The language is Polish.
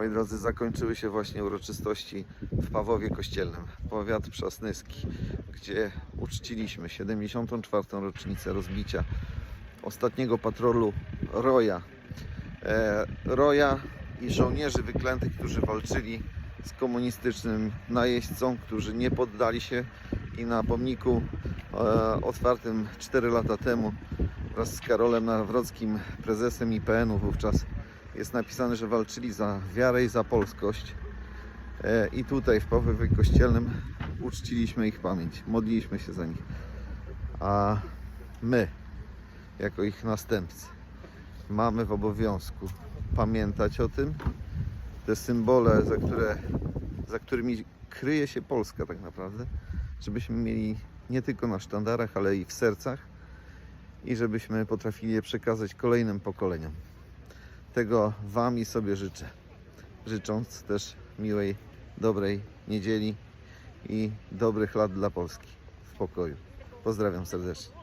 Moi drodzy, zakończyły się właśnie uroczystości w Pawowie Kościelnym, powiat przasnyski, gdzie uczciliśmy 74. rocznicę rozbicia ostatniego patrolu Roja. E, Roja i żołnierzy wyklętych, którzy walczyli z komunistycznym najeźdźcą, którzy nie poddali się i na pomniku e, otwartym 4 lata temu wraz z Karolem Nawrockim, prezesem IPN-u wówczas jest napisane, że walczyli za wiarę i za polskość. E, I tutaj w Pawłowie Kościelnym uczciliśmy ich pamięć, modliliśmy się za nich. A my, jako ich następcy, mamy w obowiązku pamiętać o tym, te symbole, za, które, za którymi kryje się Polska tak naprawdę, żebyśmy mieli nie tylko na sztandarach, ale i w sercach i żebyśmy potrafili je przekazać kolejnym pokoleniom. Tego Wam i sobie życzę. Życząc też miłej, dobrej niedzieli i dobrych lat dla Polski w pokoju. Pozdrawiam serdecznie.